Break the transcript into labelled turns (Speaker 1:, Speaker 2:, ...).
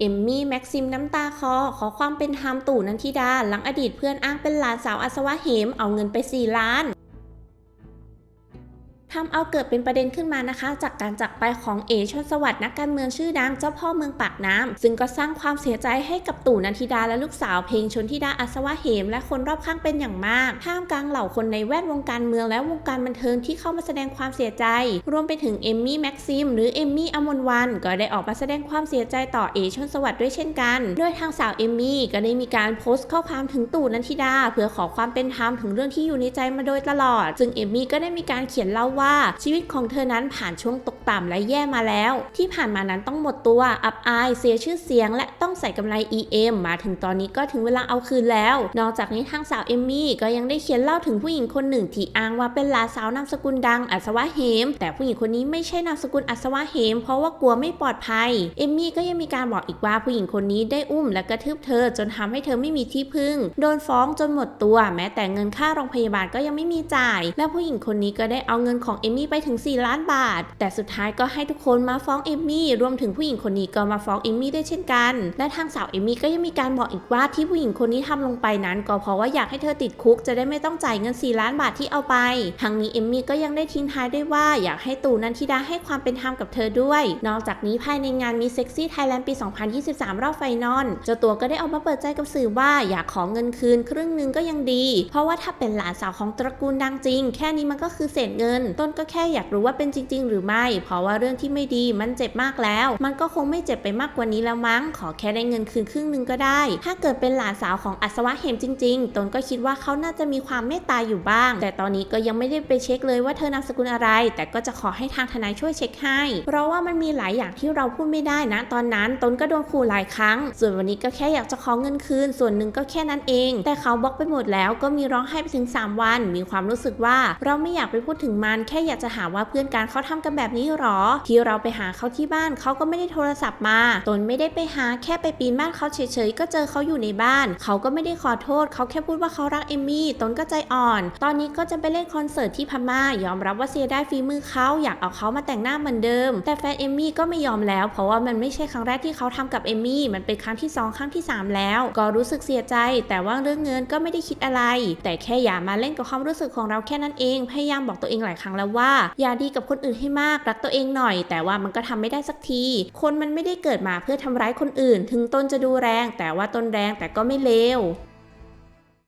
Speaker 1: เอมมี่แม็กซิมน้ำตาคอ ขอความเป็นธรรมตู่นันทิดา หลังอดีตเพื่อนอ้างเป็นหลานสาวอัศวะเหม เอาเงินไป 4 ล้าน ทำเอาเกิดเป็นประเด็นขึ้นมานะคะ จากการจักไปของเอชนสวัสดิ์นักการเมืองชื่อดังเจ้าพ่อเมืองปากน้ำซึ่งก็สร้างความเสียใจให้กับตู่นันทิดาและลูกสาวเพลงชนทิดาอัศวะเหม และคนรอบข้างเป็นอย่างมากท่ามกลางเหล่าคนในแวดวงการเมืองและวงการบันเทิงที่เข้ามาแสดงความเสียใจ รวมไปถึงเอมมี่แม็กซิมหรือเอมมี่อมรวันก็ได้ออกมาแสดงความเสียใจต่อเอชนสวัสดิ์ด้วยเช่นกันโดยทางสาวเอมมี่ก็ได้มีการโพสต์ข้อความถึงตู่นันทิดา เพื่อขอความเป็นธรรมถึงเรื่องที่อยู่ในใจมาโดยตลอด ซึ่งเอมมี่ก็ได้มีการเขียนเล่าว่าชีวิตของเธอนั้นผ่านช่วงตกต่ำและแย่มาแล้ว ที่ผ่านมานั้นต้องหมดตัวอับอาย เสียชื่อเสียง และต้องใส่กำไร EM มาถึงตอนนี้ก็ถึงเวลาเอาคืนแล้ว นอกจากนี้ทางสาวเอมมี่ก็ยังได้เขียนเล่าถึงผู้หญิงคนหนึ่งที่อ้างว่าเป็นหลานสาวนามสกุลดังอัศวะเหม แต่ผู้หญิงคนนี้ไม่ใช่นามสกุลอัศวะเหม เพราะว่ากลัวไม่ปลอดภัยเอมมี่ก็ยังมีการบอกอีกว่าผู้หญิงคนนี้ได้อุ้มและกระทืบเธอจนทำให้เธอไม่มีที่พึ่ง โดนฟ้องจนหมดตัว แม้แต่เงินค่าโรงพยาบาลก็ยังไม่มีจ่าย และผู้หญิงคนนี้ก็ได้เอาเงินของเอมมี่ไปถึง 4 ล้านบาท แต่สุดท้ายก็ให้ทุกคนมาฟ้องเอมมี่รวมถึงผู้หญิงคนนี้ก็มาฟ้องเอมมี่ด้วยเช่นกัน และทางสาวเอมมี่ก็ยังมีการบอกอีกว่าที่ผู้หญิงคนนี้ทำลงไปนั้น ก็เพราะว่าอยากให้เธอติดคุกจะได้ไม่ต้องจ่ายเงิน 4 ล้านบาทที่เอาไป ทางนี้เอมมี่ก็ยังได้ทิ้งท้ายด้วยว่าอยากให้ตู่นันทิดาให้ความเป็นธรรมกับเธอด้วย นอกจากนี้ภายในงานมีเซ็กซี่ไทยแลนด์ปี 2023 รอบไฟนอลเจ้าตัวก็ได้ออกมาเปิดใจกับสื่อว่าอยากขอเงินคืนครึ่งหนึงก็ยังดี เพราะว่าถ้าเป็นหลานสาวของตระกูลดังจริง แค่นี้มันก็คือเศษเงินตนก็แค่อยากรู้ว่าเป็นจริง ๆ หรือไม่ เพราะว่าเรื่องที่ไม่ดีมันเจ็บมากแล้ว มันก็คงไม่เจ็บไปมากกว่านี้แล้วมั้ง ขอแค่ได้เงินคืนครึ่งนึงก็ได้ ถ้าเกิดเป็นหลานสาวของอัศวะเหมจริง ๆ ตนก็คิดว่าเขาน่าจะมีความเมตตาอยู่บ้าง แต่ตอนนี้ก็ยังไม่ได้ไปเช็คเลยว่าเธอนามสกุลอะไร แต่ก็จะขอให้ทางทนายช่วยเช็คให้ เพราะว่ามันมีหลายอย่างที่เราพูดไม่ได้นะ ตอนนั้นตนก็โดนขู่หลายครั้ง ส่วนวันนี้ก็แค่อยากจะขอเงินคืน ส่วนหนึ่งก็แค่นั้นเอง แต่เขาบล็อกไปหมดแล้วก็มีร้องไห้ไปถึง 3 วัน มีความรู้สึกว่าเราไม่อยากไปพูดถึงมันแค่ค่อยากจะหาว่าเพื่อนการเขาทำกันแบบนี้หรอ ที่เราไปหาเขาที่บ้านเขาก็ไม่ได้โทรศัพท์มา ตนไม่ได้ไปหาแค่ไปปีนบ้านเขาเฉยๆ ก็เจอเขาอยู่ในบ้าน เขาก็ไม่ได้ขอโทษ เขาแค่พูดว่าเขารักเอมมี่ ตนก็ใจอ่อน ตอนนี้ก็จะไปเล่นคอนเสิร์ตที่พม่า ยอมรับว่าเสียได้ฝีมือเขาอยากเอาเขามาแต่งหน้าเหมือนเดิม แต่แฟนเอมมี่ก็ไม่ยอมแล้ว เพราะว่ามันไม่ใช่ครั้งแรกที่เขาทำกับเอมมี่ มันเป็นครั้งที่สองครั้งที่สามแล้ว ก็รู้สึกเสียใจ แต่ว่าเรื่องเงินก็ไม่ได้คิดอะไร แต่แค่อย่ามาเล่นกับความรู้สึกของเราแค่นั้นเอง พยายามบอกตัวเองหลายครั้งแล้วว่า อย่าดีกับคนอื่นให้มากรักตัวเองหน่อย แต่ว่ามันก็ทำไม่ได้สักที คนมันไม่ได้เกิดมาเพื่อทำร้ายคนอื่น ถึงตนจะดูแรง แต่ว่าตนแรงแต่ก็ไม่เลว